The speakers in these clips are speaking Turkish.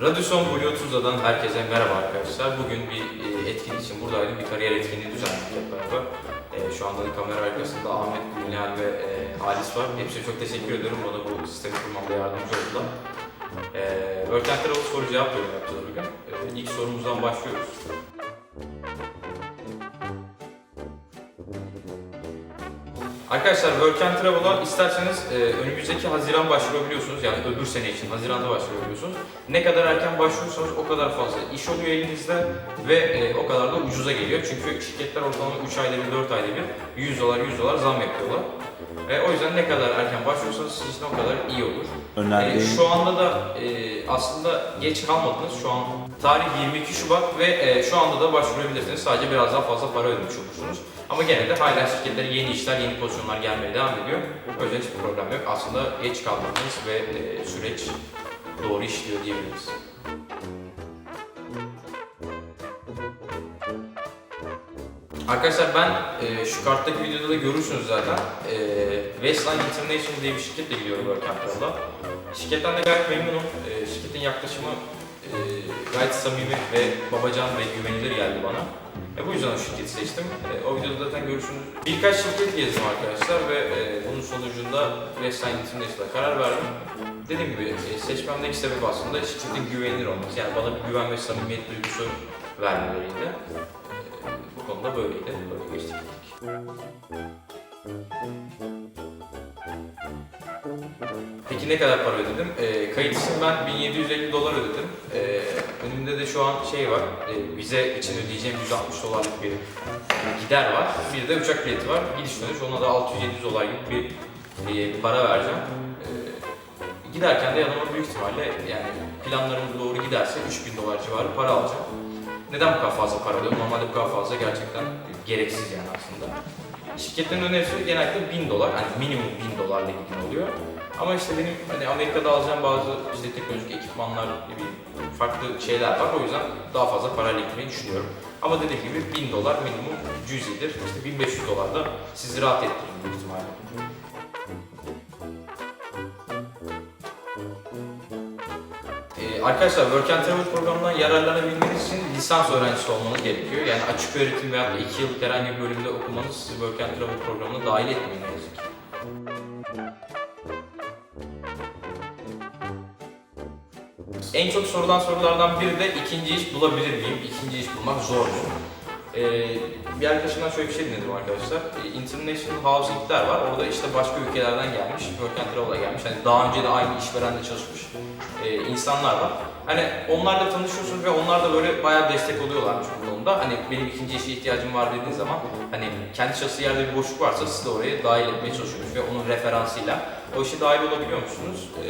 Radyoson Blue Tuzla'dan herkese merhaba arkadaşlar. Bugün bir e, etkinlik için buradaydım. Bir kariyer etkinliği düzenledik hep beraber. E, şu anda da kamera arkasında Ahmet, Gülnihal ve e, Halis var. Hepsine çok teşekkür ediyorum. Bana bu sistemi kurmamda yardımcı oldular. Work and Travel soru cevap bölümü yapacağız bugün. İlk sorumuzdan başlıyoruz. Arkadaşlar Work and Travel'a isterseniz e, önümüzdeki Haziran başvurabiliyorsunuz. Yani öbür sene için Haziran'da başvurabiliyorsunuz. Ne kadar erken başvurursanız o kadar fazla iş oluyor elinizde ve e, o kadar da ucuza geliyor. Çünkü şirketler ortalama 3 ayda bir, 4 ayda bir 100 dolar 100 dolar zam yapıyorlar. E, o yüzden ne kadar erken başvurursanız sizin için o kadar iyi olur. E, Önerdiğin şu anda da e, aslında geç kalmadınız. Şu an tarih 22 Şubat ve e, şu anda da başvurabilirsiniz. Sadece biraz daha fazla para ödemiş olursunuz. Ama gene de hala şirketlere yeni işler, yeni pozisyonlar gelmeye devam ediyor. O yüzden hiçbir problem yok. Aslında geç kalmadınız ve e, süreç doğru işliyor diyebiliriz. Arkadaşlar ben e, şu karttaki videoda da görürsünüz zaten. E, Westline International diye bir şirketle gidiyorum and Travel'a. Şirketten de gayet memnunum. E, şirketin yaklaşımı e, gayet samimi ve babacan ve güvenilir geldi bana. E, bu yüzden o şirketi seçtim. E, o videoda zaten görürsünüz. Birkaç şirket gezdim arkadaşlar ve e, bunun sonucunda Westline International'a karar verdim. Dediğim gibi e, seçmemdeki sebep aslında şirketin güvenilir olması. Yani bana bir güven ve samimiyet duygusu vermeleriydi. Bu konuda böyleydi. Böyle geçtik. Peki ne kadar para ödedim? E, kayıt için ben 1750 dolar ödedim. E, önümde de şu an şey var, e, vize için ödeyeceğim 160 dolarlık bir gider var. Bir de uçak bileti var. Gidiş dönüş ona da 600-700 dolar gibi bir e, para vereceğim. E, giderken de yanıma büyük ihtimalle yani planlarımız doğru giderse 3000 dolar civarı para alacağım. Neden bu kadar fazla para alıyorum? Normalde bu kadar fazla gerçekten gereksiz yani aslında. Şirketlerin önerisi genellikle 1000 dolar, yani minimum 1000 dolarla ilgili oluyor. Ama işte benim hani Amerika'da alacağım bazı işte teknolojik ekipmanlar gibi farklı şeyler var. O yüzden daha fazla parayla gitmeyi düşünüyorum. Ama dediğim gibi 1000 dolar minimum cüzidir. İşte 1500 dolar da sizi rahat ettirir büyük ihtimalle. Ee, arkadaşlar Work and Travel programından yararlanabilmeniz için lisans öğrencisi olmanız gerekiyor. Yani açık öğretim veya da 2 yıllık herhangi bir bölümde okumanız sizi Work and Travel programına dahil etmiyor ne yazık ki. En çok sorulan sorulardan biri de ikinci iş bulabilir miyim? İkinci iş bulmak zor mu? Ee, bir arkadaşımdan şöyle bir şey dinledim arkadaşlar. Ee, International Housing'ler var. Orada işte başka ülkelerden gelmiş, Work and Travel'a gelmiş. Hani daha önce de aynı işverende çalışmış e, insanlar var. Hani onlarla tanışıyorsunuz ve onlar da böyle bayağı destek oluyorlarmış bu konuda. Hani benim ikinci işe ihtiyacım var dediğiniz zaman hani kendi çalıştığı yerde bir boşluk varsa siz de oraya dahil etmeye çalışıyormuş ve onun referansıyla o işe dahil olabiliyor musunuz? E,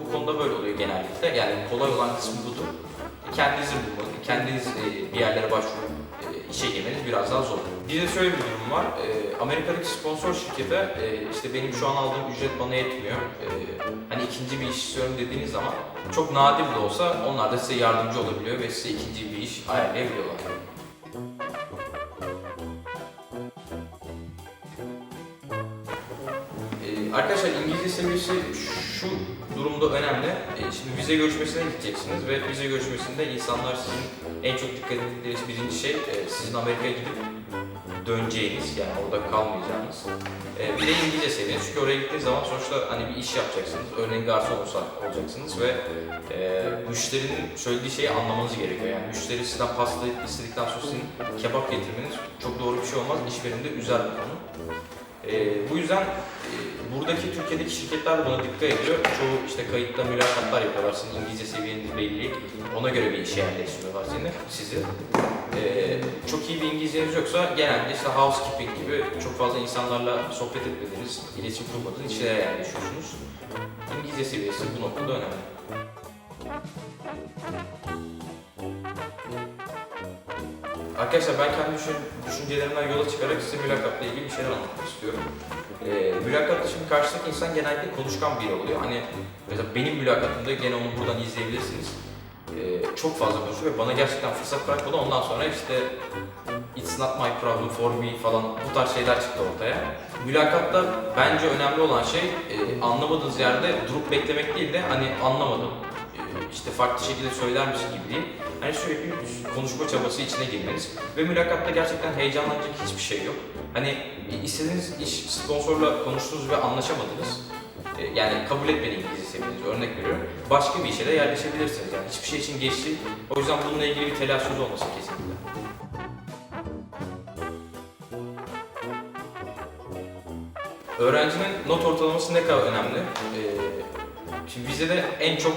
bu konuda böyle oluyor genellikle. Yani kolay olan kısmı budur. Kendinizi bulmalı, kendiniz e, bir yerlere başvurup e, işe girmeniz biraz daha zor. Bir de şöyle bir durum var. E, Amerika'daki sponsor şirkete e, işte benim şu an aldığım ücret bana yetmiyor. E, hani ikinci bir iş istiyorum dediğiniz zaman çok nadir de olsa onlar da size yardımcı olabiliyor ve size ikinci bir iş ayarlayabiliyorlar. Ee, arkadaşlar İngilizce seviyesi şu durumda önemli. Ee, şimdi vize görüşmesine gideceksiniz ve vize görüşmesinde insanlar sizin en çok dikkat ettikleri birinci şey e, sizin Amerika'ya gidip döneceğiniz yani orada kalmayacağınız. Ee, bir de İngilizce seviyeniz çünkü oraya gittiğiniz zaman sonuçta hani bir iş yapacaksınız. Örneğin garson olacaksınız ve e, müşterinin söylediği şeyi anlamanız gerekiyor. Yani müşteri sizden pasta istedikten sonra sizin kebap getirmeniz çok doğru bir şey olmaz. İşverinde üzer bu konu. Ee, bu yüzden e, buradaki Türkiye'deki şirketler de buna dikkat ediyor. Çoğu işte kayıtta mülakatlar yapıyorlar. Sizin İngilizce seviyeniz belli. Ona göre bir işe yerleştiriyorlar seni, sizi. Ee, çok iyi bir İngilizceniz yoksa genelde işte housekeeping gibi çok fazla insanlarla sohbet etmediğiniz, iletişim kurmadığınız işlere yerleşiyorsunuz. İngilizce seviyesi bu noktada önemli. Arkadaşlar ben kendi düşün- düşüncelerimden yola çıkarak size mülakatla ilgili bir şeyler anlatmak istiım. Ee, mülakatta şimdi karşıdaki insan genellikle konuşkan biri oluyor. Hani mesela benim mülakatımda gene onu buradan izleyebilirsiniz. Ee, çok fazla konuşuyor ve bana gerçekten fırsat bırakmadı. Ondan sonra işte it's not my problem for me falan bu tarz şeyler çıktı ortaya. Mülakatta bence önemli olan şey e, anlamadığınız yerde durup beklemek değil de hani anlamadım. E, işte farklı şekilde söyler misin gibi değil. Hani sürekli bir konuşma çabası içine girmeniz ve mülakatta gerçekten heyecanlanacak hiçbir şey yok. Hani istediğiniz iş sponsorla konuştunuz ve anlaşamadınız. E, Yani kabul etmedi İngilizce seviyenizi örnek veriyorum. Başka bir işe de yerleşebilirsiniz. Yani hiçbir şey için geç değil. O yüzden bununla ilgili bir telaşınız olmasın kesinlikle. Öğrencinin not ortalaması ne kadar önemli? Ee, şimdi vizede en çok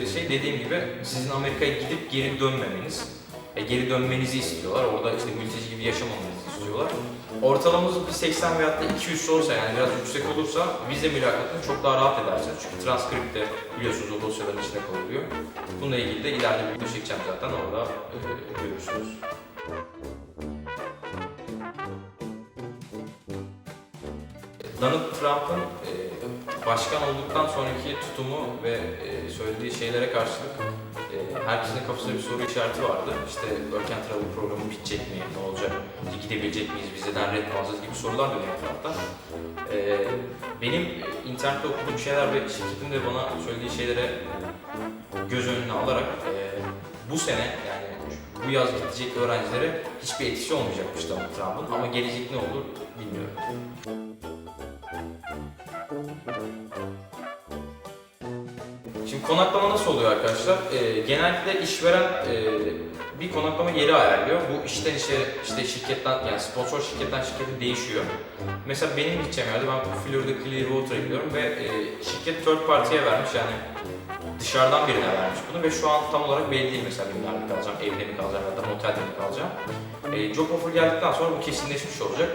dikkat ettikleri şey dediğim gibi sizin Amerika'ya gidip geri dönmemeniz. E, geri dönmenizi istiyorlar. Orada işte mülteci gibi yaşamamanızı istiyorlar. Ortalamanız bir 80 veyahut da 200 olsa yani biraz yüksek olursa vize mülakatını çok daha rahat edersiniz. Çünkü transkripte biliyorsunuz o dosyaların içinde kalıyor. Bununla ilgili de ileride bir video çekeceğim zaten orada e, görürsünüz. Donald Trump'ın e, başkan olduktan sonraki tutumu ve e, söylediği şeylere karşılık e, herkesin kafasında bir soru işareti vardı. İşte Work and Travel programı bitecek mi, ne olacak, gidebilecek miyiz, vizeden red mi gibi sorular dönüyor etrafta. E, benim internette okuduğum şeyler ve şirketin de bana söylediği şeylere göz önüne alarak bu sene yani bu yaz gidecek öğrencilere hiçbir etkisi olmayacakmış Donald Trump'ın ama gelecek ne olur bilmiyorum. Şimdi konaklama nasıl oluyor arkadaşlar? Ee, genellikle işveren e, bir konaklama yeri ayarlıyor. Bu işten işe, işte şirketten, yani sponsor şirketten şirkete değişiyor. Mesela benim gideceğim yerde ben Florida Clearwater'a gidiyorum ve e, şirket third party'ye vermiş yani dışarıdan birine vermiş bunu ve şu an tam olarak belli değil mesela benim nerede kalacağım, evde mi kalacağım ya da motelde mi kalacağım. E, job offer geldikten sonra bu kesinleşmiş olacak.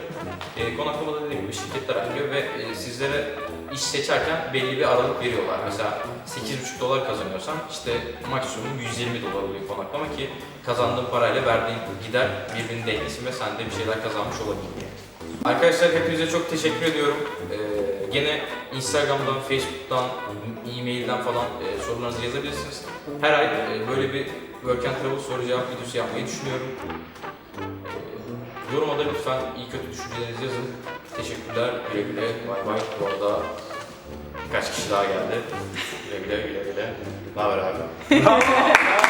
E, konaklamada dediğim gibi şirketler ayırıyor ve e, sizlere iş seçerken belli bir aralık veriyorlar. Mesela 8,5 dolar kazanıyorsan işte maksimum 120 dolar oluyor konaklama ki kazandığın parayla verdiğin gider birbirini denglesin ve sen de bir şeyler kazanmış olabil diye. Arkadaşlar hepinize çok teşekkür ediyorum. Ee, gene Instagram'dan, Facebook'tan, e-mail'den falan e, sorularınızı yazabilirsiniz. Her ay e, böyle bir Work and Travel soru cevap videosu yapmayı düşünüyorum. E, yoruma da lütfen iyi kötü düşüncelerinizi yazın. Teşekkürler, güle güle, bay bay. Bu arada birkaç kişi daha geldi. Güle güle, güle güle. Ne haber abi?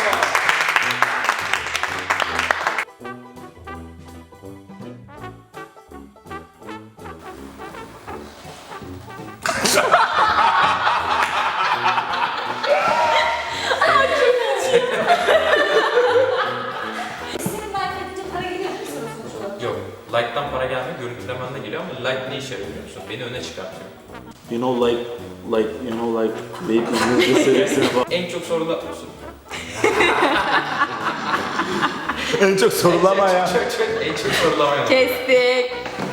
Senin like edince para geliyor mu sana sonuç olarak? Yok, like'tan para gelmiyor, görüntülemenden geliyor ama like ne işe yarıyor biliyor musun? Beni öne çıkartıyor. You know, like, like, you know, like, baby, you just seviyorsun falan. En çok sorulan... En çok sorulama ya. Çok çok en çok sorulamayan. Kestik.